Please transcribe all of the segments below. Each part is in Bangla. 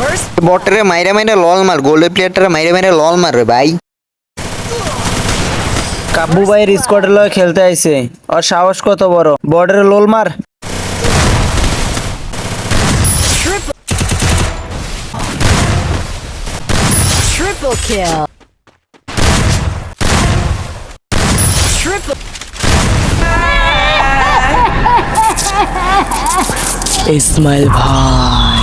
First বটরে মাইরে মাইরে লল মার গোল্ডের প্লেয়ারটারে মাইরে মাইরে লল মার রে ভাই কাব্বু ভাইয়ের স্কোয়াডের লয়ে খেলতে আইছে ওর সাহস কত বড় বর্ডারে লোল মার triple. Kill. Triple. ইসমাইল ভাই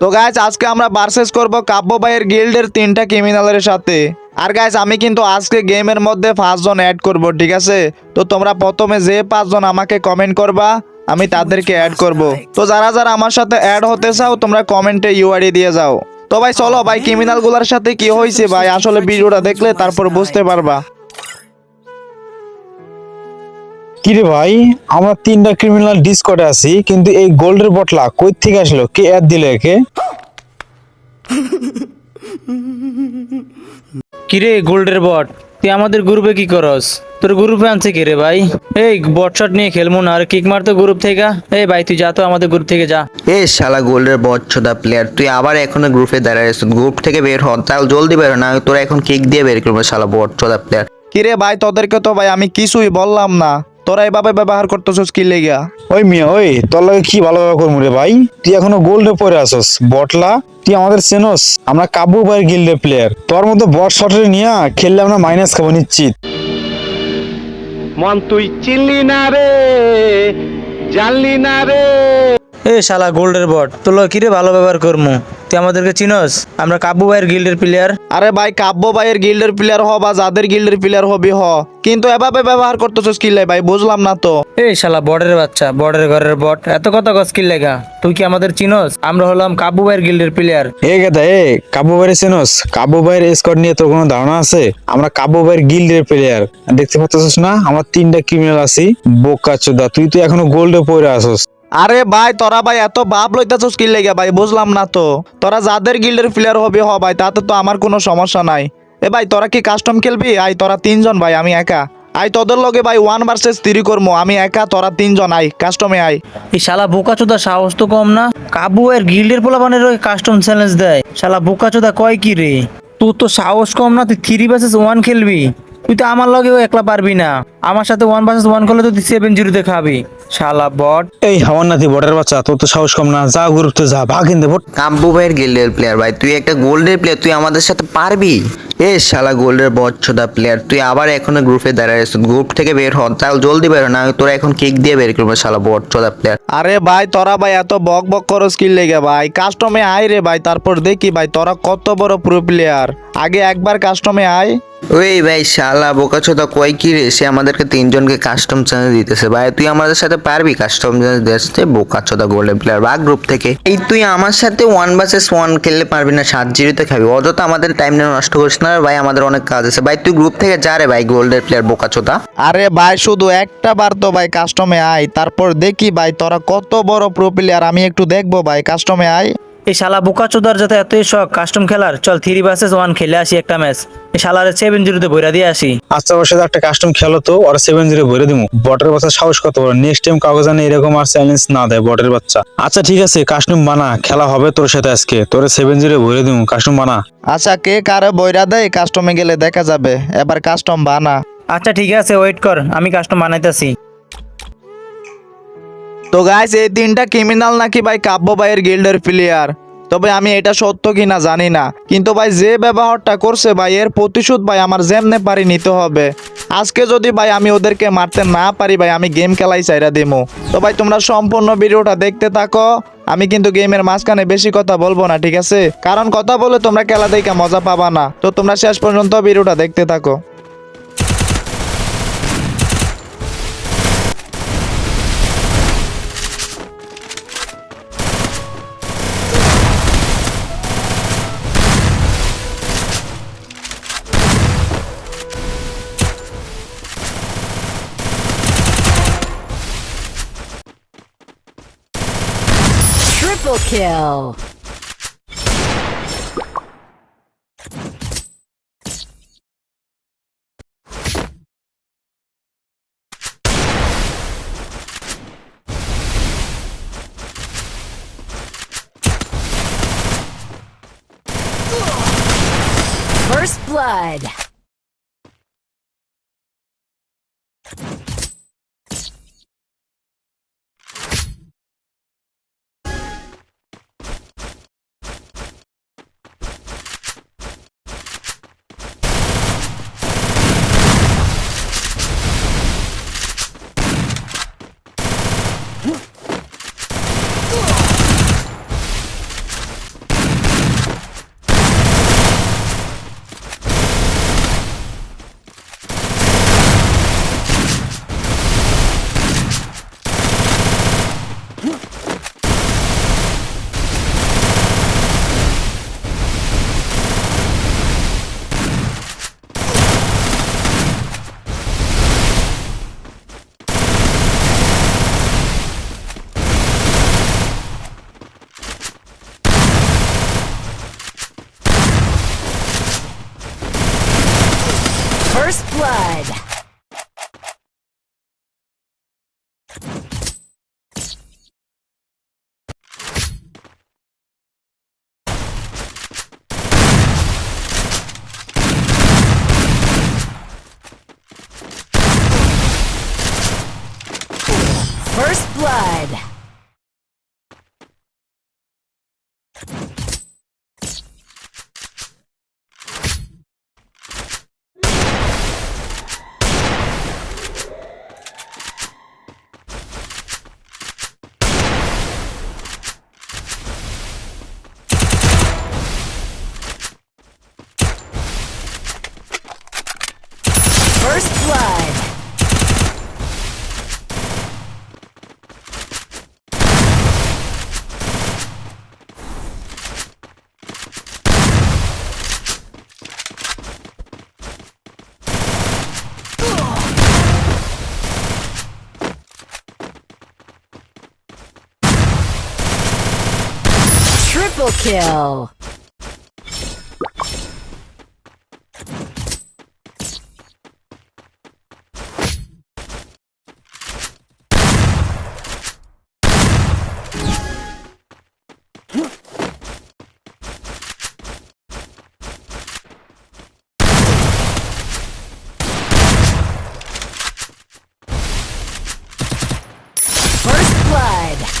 তো গাইজ আজকে আমরা বার্সেস করব কাব্য ভাইয়ের গিল্ডের তিনটা ক্রিমিনালের সাথে। আর গাইজ আমি কিন্তু আজকে গেমের মধ্যে পাঁচজন অ্যাড করব, ঠিক আছে? তো তোমরা প্রথমে যে পাঁচজন আমাকে কমেন্ট করবা, আমি তাদেরকে অ্যাড করব। তো যারা যারা আমার সাথে অ্যাড হতে চাও, তোমরা কমেন্টে ইউআইডি দিয়ে যাও। তো ভাই, চলো ভাই ক্রিমিনালগুলার সাথে কি হয়েছে ভাই? আসলে ভিডিওটা দেখলে তারপর বুঝতে পারবা। কিরে ভাই আমরা তিনটা ক্রিমিনাল ডিসকটে আছি কিন্তু এই গোল্ডের বটলা কই থেকে আসলো? কে অ্যাড দিলে একে? কিরে গোল্ডের বট তুই আমাদের গ্রুপে কি করস? তোর গ্রুপে আনছে কে রে ভাই? এই বট শট নিয়ে খেলব না আর কিক মারতো গ্রুপ থেকে। এই ভাই তুই যা তো আমাদের গ্রুপ থেকে যা। এ শালা গোল্ডের বচ্ছদা প্লেয়ার তুই আবার এখনও গ্রুপে দাঁড়ায় আছিস? গ্রুপ থেকে বের হ তাহলে জলদি বের হ না তোরা এখন কিক দিয়ে বের করব শালা বচ্ছদা প্লেয়ার কিরে ভাই তোদেরকে তো ভাই আমি কিছুই বললাম না। তোরা এভাবে ব্যবহার করতেছস কি লেগা? ওই মিয়া ওই তোর লাগে কি ভালো ব্যবহার করব রে ভাই? তুই এখনও গোল্ডে পরে আসস বটলা? তুই আমাদের চেনস আমরা কাবু ভাইয়ের গিল্ডে প্লেয়ার তোর মতো বট শটের নিয়ে খেললে আমরা মাইনাস খাব নিশ্চিত। মন তুই চিনলি না রে জানলি না রে। এ শালা গোল্ডের বট তোর লগে কিরে ভালো ব্যবহার করমু? তুই আমাদেরকে চিনস? আমরা কাব্বু ভাইয়ের গিল্ডের প্লেয়ার আরে ভাই কাব্য ভাইয়ের গিল্ডের প্লেয়ার হ বা যাদের গিল্ডের প্লেয়ার হবি হ। কিন্তু এভাবে ব্যবহার করতেছিস কি লাই ভাই? বুঝলাম না তো। এই শালা বর্ডের বাচ্চা বর্ডের ঘরের বট। এত কথা কস্কিল লেগা? তুই কি আমাদের চিনস? আমরা হলাম কাব্বু ভাইয়ের গিল্ডের প্লেয়ার এ গেদা এ কাবু ভাইয়ের চেনস? কাবু ভাইয়ের স্কোয়াড নিয়ে তোর কোনো ধারণা আছে? আমরা কাব্য ভাইয়ের গিল্ডের প্লেয়ার দেখতে পাচ্ছিস না? আমার তিনটা ক্রিমিনাল আছি বোকা চোদা তুই তো এখনও গোল্ডে পরে আসস আরে ভাই, তোরা ভাই এত বাপ লইতেছিস কি লেগে ভাই? বুঝলাম না তো। তোরা যাদের গিল্ডের প্লেয়ার হবে হ ভাই, তাতে তো আমার কোনো সমস্যা নাই। এ ভাই, তোরা কি কাস্টম খেলবি? আই তোরা তিনজন ভাই, আমি একা। আই তোদের লগে ভাই ওয়ান ভার্সেস থ্রি করব আমি একা, তোরা তিনজন আই কাস্টমে আই এই শালা বোকাচোদা সাহস তো কম না? কাবু এর গিল্ডের পোলাপানের কাস্টম চ্যালেঞ্জ দেয়। শালা বোকাচোদা কয় কি রে? তোর তো সাহস কম না, তুই থ্রি ভার্সেস ওয়ান খেলবি? তুই তো আমার লগেও একলা পারবি না। আমার সাথে ওয়ান ভার্সেস ওয়ান করলে তো তুই সেভেন জিরোতে খাবি। শালা বট। এই হাওয়ার নাতি বটের বাচ্চা তোর তো সাহস কম না। যা গ্রুপতে যা ভাগ কিনতে ভোট। কাব্বু ভাইয়ের গিল্ডের প্লেয়ার ভাই তুই একটা গোল্ডের প্লেয়ার তুই আমাদের সাথে পারবি? এ শালা গোল্ডের বচ্ছদা প্লেয়ার তুই আবার এখনও গ্রুপে দাঁড়ায় আছিস। গ্রুপ থেকে বের হন তাহলে জলদি বের না তোরা এখন কিক দিয়ে বের করব শালা বচ্ছদা প্লেয়ার আরে ভাই তোরা ভাই এত বক বক করস স্কিল লেগে ভাই? কাস্টমে আয় রে ভাই তারপর দেখি ভাই তোরা কত বড় প্রো প্লেয়ার আগে একবার কাস্টমে আয়। ওই ভাই শালা বোকাচোদা কয় কি রে? সে আমাদেরকে তিনজনকে কাস্টম চ্যানেল দিতেছে। ভাই, তুই আমাদের সাথে পারবি কাস্টম চ্যানেল দিতে বোকাচোদা গোল্ডেন প্লেয়ার বা গ্রুপ থেকে। এই তুই আমার সাথে ওয়ান ভার্সেস ওয়ান খেললে পারবি না, সাত জিরোতে খাবি। অযথা আমাদের টাইম নষ্ট করিস না, ভাই, আমাদের অনেক কাজ আছে। ভাই, তুই গ্রুপ থেকে যা রে ভাই গোল্ডেন প্লেয়ার বোকাচোদা আরে ভাই, শুধু একটা বার তো ভাই কাস্টমে আয়। তারপর দেখি ভাই, তোরা কত বড় প্রো প্লেয়ার আমি একটু দেখব ভাই কাস্টমে আয়। এই শালা বোকাচোদার যাতে এতই শখ কাস্টম খেলার। চল থ্রি ভার্সেস ওয়ান খেলে আসি একটা ম্যাচ এই শালারে সেভেন জিরোতে বইরা দিয়ে আসি। আচ্ছা ওর সাথে একটা কাস্টম খেলো তো ওরা সেভেন জিরো ভরে দিবো বটের বাচ্চা সাহস কত বড়? নেক্সট টাইম কাগজ জানে এরকম আর চ্যালেঞ্জ না দেয় বটের বাচ্চা। আচ্ছা ঠিক আছে কাস্টম বানা খেলা হবে তোর সাথে আজকে। তোর সেভেন জিরো ভরে দিবো কাস্টম বানা। আচ্ছা কে কারে বইরা দেয়? কাস্টমে গেলে দেখা যাবে। এবার কাস্টম বানা। আচ্ছা ঠিক আছে ওয়েট কর আমি কাস্টম বানাইতেছি। তো গাইস এই তিনটা ক্রিমিনাল নাকি ভাই কাব্য ভাইয়ের গিল্ডের প্লেয়ার তবে আমি এটা সত্য কিনা জানি না। কিন্তু ভাই, যে ব্যবহারটা করছে ভাই, এর প্রতিশোধ ভাই আমার যেমনে পারি নিতে হবে। আজকে যদি ভাই আমি ওদেরকে মারতে না পারি ভাই, আমি গেম খেলাই চাইরা দিমু। তো ভাই, তোমরা সম্পূর্ণ ভিডিওটা দেখতে থাকো। আমি কিন্তু গেমের মাঝখানে বেশি কথা বলব না, ঠিক আছে? কারণ কথা বলে তোমরা খেলা দেখে মজা পাবা না। তো তোমরা শেষ পর্যন্ত ভিডিওটা দেখতে থাকো। Kill. Kill. First blood.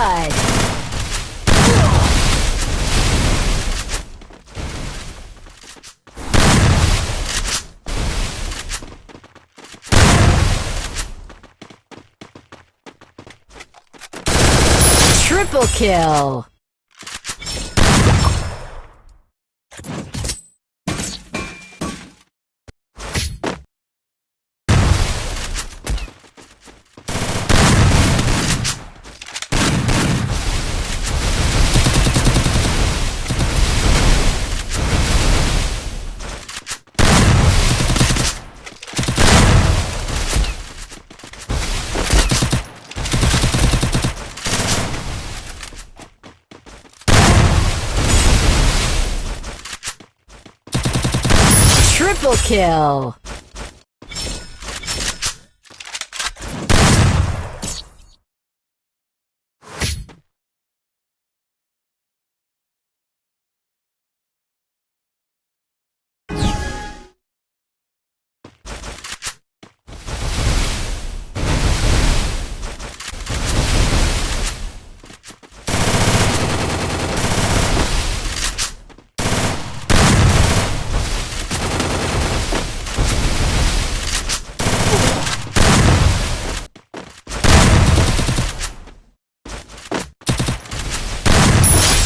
blood. Triple kill. Triple kill.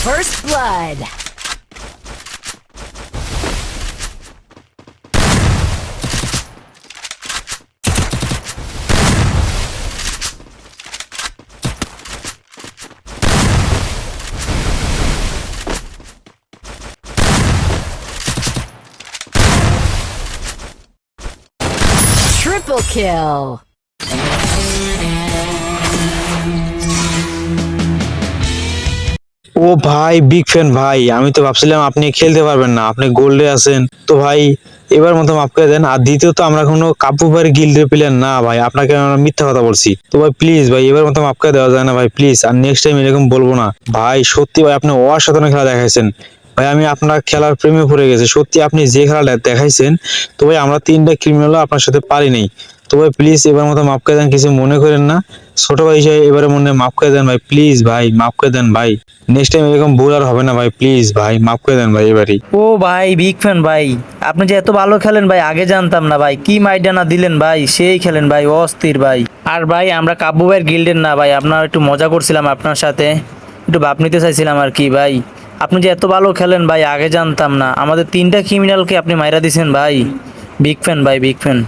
First blood. Triple kill. ও ভাই বিগ ফ্যান ভাই, আমি তো ভাবছিলাম আপনি খেলতে পারবেন না, আপনি গোল্ডে আছেন। তো ভাই, এবার মতো মাফ করে দেন, আর দ্বিতীয়ত আমরা কোনো কাপুবার গিল্ডের প্লেয়ার না ভাই, আপনাকে আমরা মিথ্যা কথা বলছি। তো ভাই প্লিজ ভাই, এবার মতো মাফ করে দেওয়া যায় না ভাই প্লিজ আর নেক্সট টাইম এরকম বলব না। ভাই, সত্যি ভাই, আপনি অসাধারণ খেলা দেখাইছেন। ভাই, আমি আপনার খেলার প্রেমে পড়ে গেছি, সত্যি আপনি যে খেলাটা দেখাইছেন, তো ভাই, আমরা তিনটা ক্রিমিনাল আপনার সাথে পারি নাই। তো ভাই প্লিজ এবার মতো মাফ করে দেন, কিছু মনে করেন না। ছোট ভাই হিসেবে এবারে মনে মাফ করে দেন ভাই প্লিজ ভাই, মাফ করে দেন ভাই। নেক্সট টাইম এরকম ভুল আর হবে না ভাই প্লিজ ভাই, মাফ করে দেন ভাই এবারে ও ভাই বিগ ফ্যান ভাই। আপনি যে এত ভালো খেলেন ভাই, আগে জানতাম না ভাই, কি মাইডানা দিলেন ভাই, সেই খেলেন ভাই, অস্থির ভাই। আর ভাই, আমরা কাব্য ভাইয়ের গিল্ডের না ভাই, আপনার একটু মজা করছিলাম আপনার সাথে, একটু বাপ নিতে চাইছিলাম আর কি ভাই। আপনি যে এত ভালো খেলেন ভাই, আগে জানতাম না, আমাদের তিনটা ক্রিমিনালকে আপনি মাইরা দিছেন ভাই। বিগ ফ্যান ভাই বিগ ফ্যান